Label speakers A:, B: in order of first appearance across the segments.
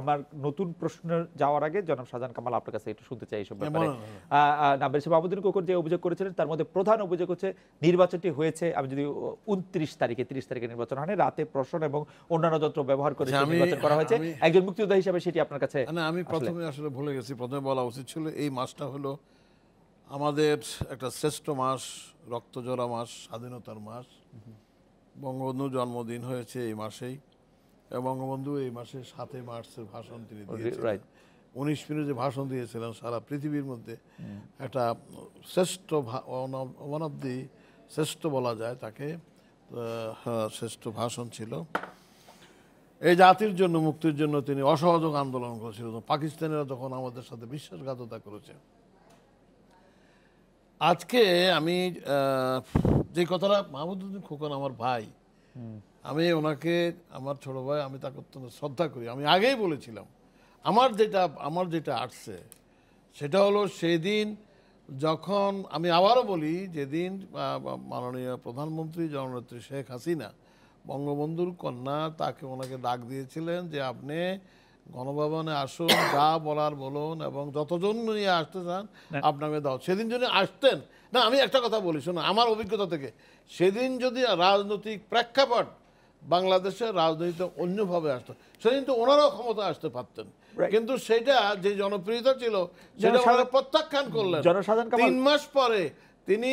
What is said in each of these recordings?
A: আমার নতুন প্রশ্ন যাওয়ার আগে জনাব শাহজাহান কামাল আপনার কাছে একটু শুনতে চাই এইসব
B: হ্যাঁ,
A: ব্যাপারে। সাহেব আবুদ্দিন কোকর যে অভিযোগ করেছিলেন তার মধ্যে প্রধান অভিযোগ হচ্ছে নির্বাচনটি হয়েছে আমি যদি উনত্রিশ তারিখে তিরিশ তারিখে নির্বাচন হয়নি রাতে প্রশ্ন এবং অন্যান্য যন্ত্র ব্যবহার করে
B: আচ্ছা,
A: নির্বাচন করা হয়েছে একজন মুক্তিযোদ্ধা হিসাবে সেটি আপনার কাছে
B: না আমি প্রথমে আসলে ভুলে গেছি প্রথমে বলা উচিত ছিল এই মাসটা হলো আমাদের একটা শ্রেষ্ঠ মাস রক্তজোড়া মাস স্বাধীনতার মাস। বঙ্গবন্ধু জন্মদিন হয়েছে এই মাসেই। বঙ্গবন্ধু এই মাসে সাতই মার্চের ভাষণ তিনি দিয়েছিলেন।
A: right.
B: উনিশ মিনিট ভাষণ দিয়েছিলেন সারা পৃথিবীর মধ্যে একটা শ্রেষ্ঠ ওয়ান অফ দি শ্রেষ্ঠ বলা যায় তাকে হ্যাঁ, শ্রেষ্ঠ ভাষণ ছিল। এই জাতির জন্য মুক্তির জন্য তিনি অসহযোগ আন্দোলন করেছিলেন। পাকিস্তানিরা তখন আমাদের সাথে বিশ্বাসঘাততা করেছে। আজকে আমি যে কথাটা মাহমুদুদ্দিন খোকন আমার ভাই আমি ওনাকে আমার ছোট ভাই আমি তাকে অত্যন্ত শ্রদ্ধা করি। আমি আগেই বলেছিলাম আমার যেটা আমার যেটা আসছে সেটা হলো সেদিন যখন আমি আবারও বলি যেদিন মাননীয় প্রধানমন্ত্রী জননেত্রী শেখ হাসিনা বঙ্গবন্ধুর কন্যা তাকে ওনাকে ডাক দিয়েছিলেন যে আপনি গণভবনে আসুন যা বলার বলুন এবং যতজন নিয়ে আসতে চান আপনাকে দাও। সেদিন যদি আসতেন না আমি একটা কথা বলি শোনো আমার অভিজ্ঞতা থেকে সেদিন যদি রাজনৈতিক প্রেক্ষাপট বাংলাদেশের রাজনীতিতে অন্যভাবে আসতো। সেদিন তো ওনারাও ক্ষমতা আসতে পারতেন। কিন্তু সেটা যে জনপ্রিয়তা ছিল সেটা ওনারা প্রত্যাখ্যান করলেন।
A: জনসাধারণ
B: তিন মাস পরে তিনি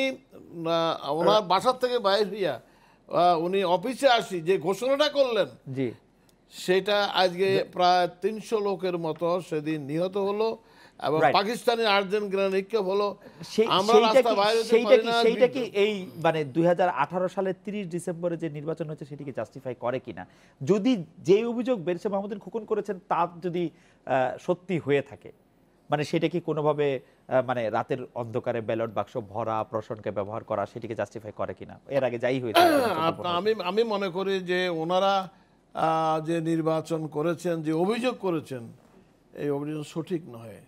B: ওনার বাসার থেকে বাইর হইয়া উনি অফিসে আসি যে ঘোষণাটা করলেন সেটা আজকে প্রায় তিনশো লোকের মতো সেদিন নিহত হলো এবং
A: Right.
B: পাকিস্তানি আটজন গ্রেনেড নিক্ষেপ হলো। আমরা
A: সেইটা
B: রাস্তা
A: কি-
B: বাইরে
A: সেইটা কি সেইটা কি এই মানে সালের তিরিশ ডিসেম্বরে যে নির্বাচন হয়েছে সেটিকে জাস্টিফাই করে কিনা? যদি যে অভিযোগ বেরসে মাহমুদুল খোকন করেছেন তা যদি সত্যি হয়ে থাকে মানে সেটা কি কোনোভাবে মানে রাতের অন্ধকারে ব্যালট বাক্স ভরা প্রশনকে ব্যবহার করা সেটিকে জাস্টিফাই করে কিনা? এর আগে যাই হয়েছে
B: আমি আমি মনে করি যে ওনারা যে নির্বাচন করেছেন যে অভিযোগ করেছেন এই অভিযোগ সঠিক নয়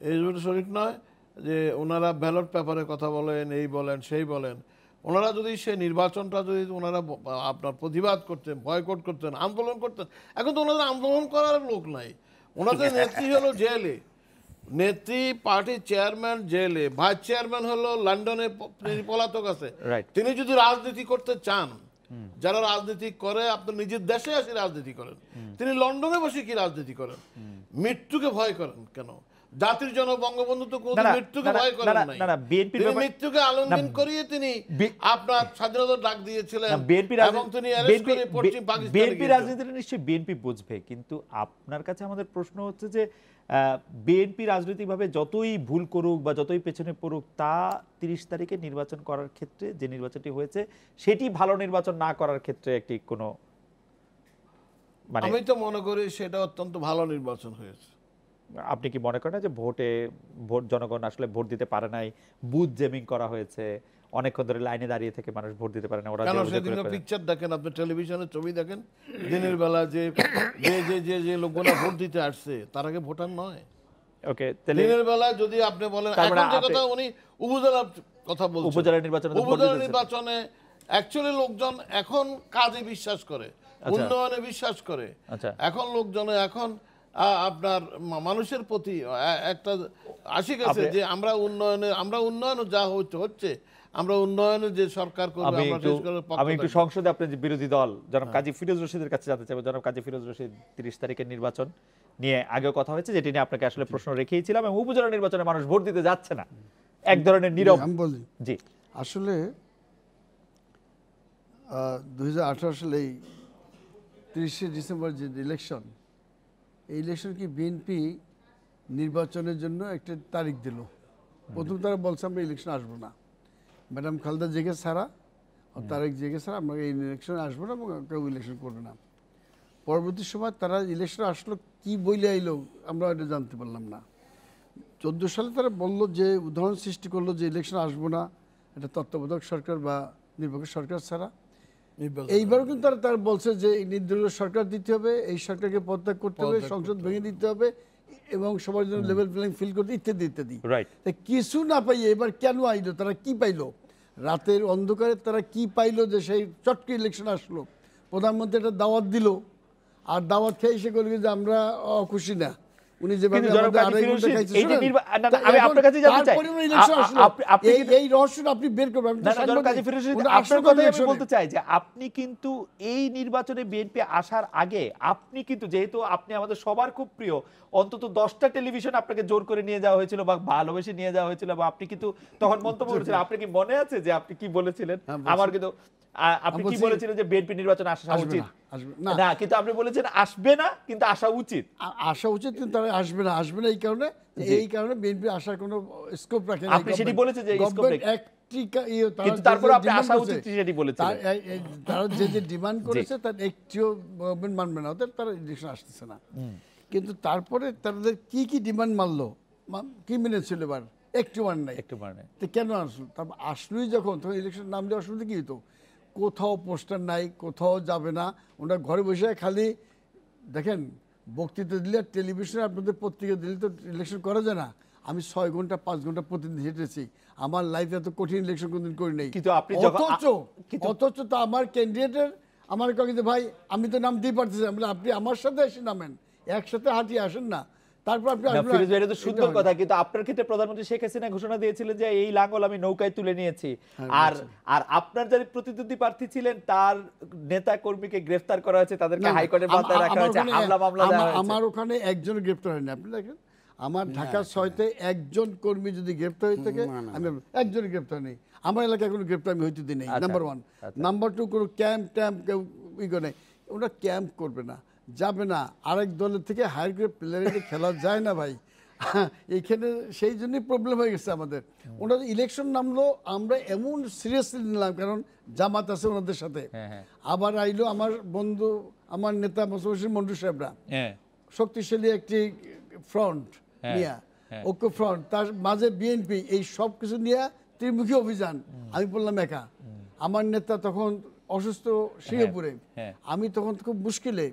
B: এই সঠিক নয় যে ওনারা ব্যালট পেপারে কথা বলেন এই বলেন সেই বলেন। ওনারা যদি সেই নির্বাচনটা যদি ওনারা আপনার প্রতিবাদ করতেন বয়কট করতেন আন্দোলন করতেন এখন তো ওনাদের আন্দোলন করার লোক নাই। ওনাদের নেত্রী হলো জেলে। নেত্রী পার্টির চেয়ারম্যান জেলে। ভাইস চেয়ারম্যান হলো লন্ডনে পলাতক আছে। তিনি যদি রাজনীতি করতে চান যারা রাজনীতি করে আপনার নিজের দেশে আসে রাজনীতি করেন। তিনি লন্ডনে বসে কি রাজনীতি করেন? মৃত্যুকে ভয় করেন কেন? জাতির জন্য বঙ্গবন্ধু তো কোনো মৃত্যুকে ভয় করেন নাই। তিনি মৃত্যুকে আলিঙ্গন করিয়ে তিনি আপনার স্বাধীনতার ডাক দিয়েছিলেন এবং তিনি অ্যারেস্ট করে পশ্চিম পাকিস্তানে
A: বিএনপি। রাজনীতিটা নিশ্চয়ই বিএনপি বুঝবে কিন্তু আপনার কাছে আমাদের প্রশ্ন হচ্ছে যে বিএনপি রাজনৈতিকভাবে যতই ভুল করুক বা যতই পেছনে পড়ুক, তা তিরিশ তারিখে নির্বাচন করার ক্ষেত্রে যে নির্বাচনটি হয়েছে, সেটি ভালো নির্বাচন না করার ক্ষেত্রে একটি কোনো মানে
B: আমি তো মনে করি সেটা অত্যন্ত ভালো নির্বাচন হয়েছে।
A: আপনি কি মনে করেন যে ভোটে ভোট জনগণ আসলে ভোট দিতে পারে নাই? বুথ জেমিং করা হয়েছে। অনেকক্ষণ ধরে লাইনে দাঁড়িয়ে থেকে মানুষ ভোট দিতে পারে না। ওরা
B: সেদিন পিকচার দেখেন আপনি টেলিভিশনে ছবি দেখেন? দিনের বেলা যে যে যে যে লোকগুলো ভোট দিতে আসছে তার আগে ভোটার নয়।
A: ওকে
B: দিনের বেলা যদি আপনি বলেন এখন
A: মানে
B: যে কথা উনি কথা বলছেন।
A: উপজেলা নির্বাচনে
B: উপজেলা নির্বাচনে অ্যাকচুয়ালি লোকজন এখন কাজে বিশ্বাস করে
A: আচ্ছা।
B: উন্নয়নে বিশ্বাস করে।
A: আচ্ছা।
B: এখন লোকজন এখন আপনার মানুষের প্রতি একটা আসি গেছে যে আমরা উন্নয়নে আমরা উন্নয়ন যা হচ্ছে হচ্ছে। আমরা উন্নয়নে যে সরকার করবে
A: আমি
B: আমরা
A: একটু। সংসদে আপনার যে বিরোধী দল জনাব
B: হ্যাঁ।
A: কাজী ফিরোজ রশিদের কাছে জানতে চাইব। জনাব কাজী ফিরোজ রশিদ তিরিশ তারিখের নির্বাচন নিয়ে আগেও কথা হয়েছে যেটি নিয়ে আপনাকে আসলে প্রশ্ন রেখেছিলাম এবং উপজেলা নির্বাচনে মানুষ ভোট দিতে যাচ্ছে না। এক ধরনের নীরব
C: আমি বলি
A: জি।
C: আসলে দুই সালে এই তিরিশে ডিসেম্বর যে ইলেকশন এই ইলেকশন কি বিএনপি নির্বাচনের জন্য একটা তারিখ দিল? প্রথম তারা বলছে, আমরা ইলেকশন আসব না। ম্যাডাম খালদা জেগে ছাড়া তারেক জেগে ছাড়া আমরা এই ইলেকশন আসব না এবং কেউ ইলেকশন করবে না। পরবর্তী সময় তারা ইলেকশন আসলো, কি বইলে আইলো আমরা এটা জানতে পারলাম না। চোদ্দ সালে তারা বলল যে, উদাহরণ সৃষ্টি করল যে ইলেকশন আসব না। এটা তত্ত্বাবধায়ক সরকার বা নির্বাচক সরকার ছাড়া। এইবারও কিন্তু তারা তার বলছে যে নির্দলীয় সরকার দিতে হবে এই সরকারকে পদত্যাগ করতে হবে সংসদ ভেঙে দিতে হবে এবং সবার জন্য লেভেল প্লেইং ফিল করতে ইত্যাদি ইত্যাদি কিছু না পাইয়ে এবার কেন আইলো? তারা কি পাইলো? রাতের অন্ধকারে তারা কি পাইলো যে সেই চটকে ইলেকশন আসলো? প্রধানমন্ত্রী একটা দাওয়াত দিল আর দাওয়াত খেয়ে এসে করবে যে আমরা অখুশি না। উনি যেভাবে
A: আমি আপনার কাছে জানতে চাই। আপনি-
C: এই-
A: কিন্তু-
C: এই রহস্যটা আপনি বের করবেন আপনি তো
A: না না জনাব
C: সাংবাদিক।
A: কাজী ফিরোজ রশিদ,
C: উনি
A: আপনার
C: আসলো
A: আমি বলতে চাই যে আপনি কিন্তু এই নির্বাচনে বিএনপি আসার আগে আপনি কিন্তু যেহেতু আপনি আমাদের সবার খুব প্রিয় অন্তত দশটা টেলিভিশন আপনাকে জোর করে নিয়ে যাওয়া হয়েছিল বা ভালোবেসে নিয়ে যাওয়া হয়েছিল বা আপনি কিন্তু তখন মন্তব্য করেছিলেন। আপনি কি মনে আছে যে আপনি কি বলেছিলেন?
C: হ্যাঁ,
A: আমার কিন্তু আপনি কি বলেছিলেন যে বিএনপি নির্বাচন আসা উচিত?
C: না,
A: কিন্তু আপনি বলেছেন আসবে না কিন্তু আসা উচিত।
C: আসা উচিত কিন্তু তারা আসবে না আসবে না এই কারণে এই কারণে বিএনপি আসার কোনো স্কোপ রাখে না
A: আপনি সেটি বলেছেন যে।
C: ইয়ে,
A: বলেছিলেন।
C: তারা যে যে ডিমান্ড করেছে তার একটিও গভর্নমেন্ট মানবে না ওদের তারা ইলেকশন আসতেছে না। কিন্তু তারপরে তাদের কি কি ডিমান্ড মানলো? মা- কি মেনেছিল এবার? একটু মান নাই।
A: একটু মানে
C: তো কেন আসলো? তারপর আসলোই যখন তখন ইলেকশন নামলে অসুবিধা কি হতো কোথাও পোস্টার নাই কোথাও যাবে না। ওনারা ঘরে বসে খালি দেখেন বক্তৃতা দিলে আর টেলিভিশনে আপনাদের পত্রিকা দিলে তো ইলেকশন করা যায় না। আমি ছয় ঘণ্টা পাঁচ ঘণ্টা প্রতিদিন হেঁটেছি। আমার লাইফে এত কঠিন ইলেকশন কোনদিন করি নাই।
A: কিন্তু আপনি
C: অথচ অথচ তো আমার ক্যান্ডিডেটের আমার যে ভাই আমি তো নাম দিয়ে পারতেছি আপনি আমার সাথে এসে নামেন। একসাথে হাঁটিয়ে আসেন না। তারপর আপনি
A: না,
C: আসবেন না।
A: ফিরোজ ভাই, এটা তো
C: এটা
A: সুন্দর
C: না।
A: কথা কিন্তু আপনার ক্ষেত্রে প্রধানমন্ত্রী শেখ হাসিনা ঘোষণা দিয়েছিলেন যে এই লাঙ্গল আমি নৌকায় তুলে নিয়েছি। আর আর আপনার যারা প্রতিদ্বন্দ্বী প্রার্থী ছিলেন তার নেতা কর্মীকে গ্রেফতার করা হয়েছে তাদেরকে
C: না, না,
A: হাইকোর্টের
C: আম-
A: মাথায় রাখা
C: আমার
A: হয়েছে
C: ওখানে
A: হামলা মামলা
C: আমার- ওখানে একজন গ্রেপ্তার হয়নি আপনি দেখেন? আমার ঢাকা ছয়তে একজন কর্মী যদি গ্রেপ্তার হয়ে থাকে আমি একজন গ্রেপ্তার নেই। আমার এলাকায় কোনো গ্রেপ্তার আমি হইতে দিই নেই নাম্বার ওয়ান নাম্বার টু কোনো ক্যাম্প ট্যাম্প কেউ ই করে ওরা ক্যাম্প করবে না। যাবে না। আরেক দলের থেকে হায়ার গ্রেড প্লেয়ারে খেলা যায় না ভাই। এইখানে সেই জন্যই প্রবলেম হয়ে গেছে আমাদের। ওনাদের ইলেকশন নামলো আমরা এমন সিরিয়াসলি নিলাম কারণ জামাত আছে ওনাদের সাথে।
A: হ্যাঁ, হ্যাঁ।
C: আবার আইলো আমার বন্ধু আমার নেতা মোসাফির মন্ডু সাহেবরা।
A: হ্যাঁ।
C: শক্তিশালী একটি ফ্রন্ট নিয়ে। ঐক্য ফ্রন্ট তার মাঝে বিএনপি এই সব কিছু নিয়ে ত্রিমুখী অভিযান। আমি বললাম একা। আমার নেতা তখন অসুস্থ
A: হ্যাঁ।
C: আমি তখন খুব মুশকিলে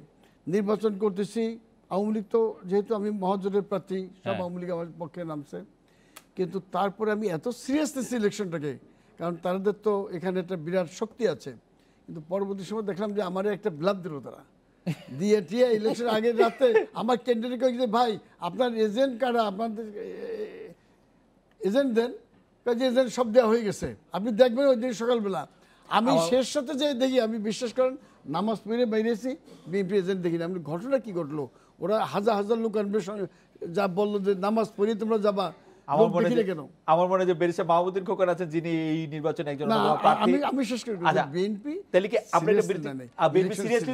C: নির্বাচন করতেছি। আওয়ামী লীগ তো যেহেতু আমি মহাজোটের প্রার্থী সব
A: হ্যাঁ।
C: আওয়ামী লীগ আমার পক্ষে নামছে। কিন্তু তারপরে আমি এত সিরিয়াস নিয়েছি ইলেকশনটাকে কারণ তাদের তো এখানে একটা বিরাট শক্তি আছে। কিন্তু পরবর্তী সময় দেখলাম যে আমার একটা ব্লাড দিল তারা। দিয়ে টিয়ে ইলেকশন আগের রাতে আমার ক্যান্ডিডেট যে ভাই আপনার এজেন্ট কারা? আপনাদের এজেন্ট দেন। কাজে এজেন্ট সব দেওয়া হয়ে গেছে। আপনি দেখবেন ওই দিন সকালবেলা। আমি শেষ সাথে যে দেখি আমি বিশ্বাস করেন নামাজ পড়ে বেরিয়েছি বিএনপি এজেন্ট দেখিনি আমি ঘটনা কি ঘটলো? ওরা হাজার হাজার লোক আনবে যা বলল যে নামাজ পড়িয়ে তোমরা যাবা।
A: আমার মনে যে
C: না কেন?
A: আমার মনে যে বেরিসা মাহমুদ্দিন খোকন আছেন যিনি এই নির্বাচনে একজন
C: আমি আমি শেষ করি
A: আচ্ছা,
C: বিএনপি
A: তাহলে কি। BNP seriously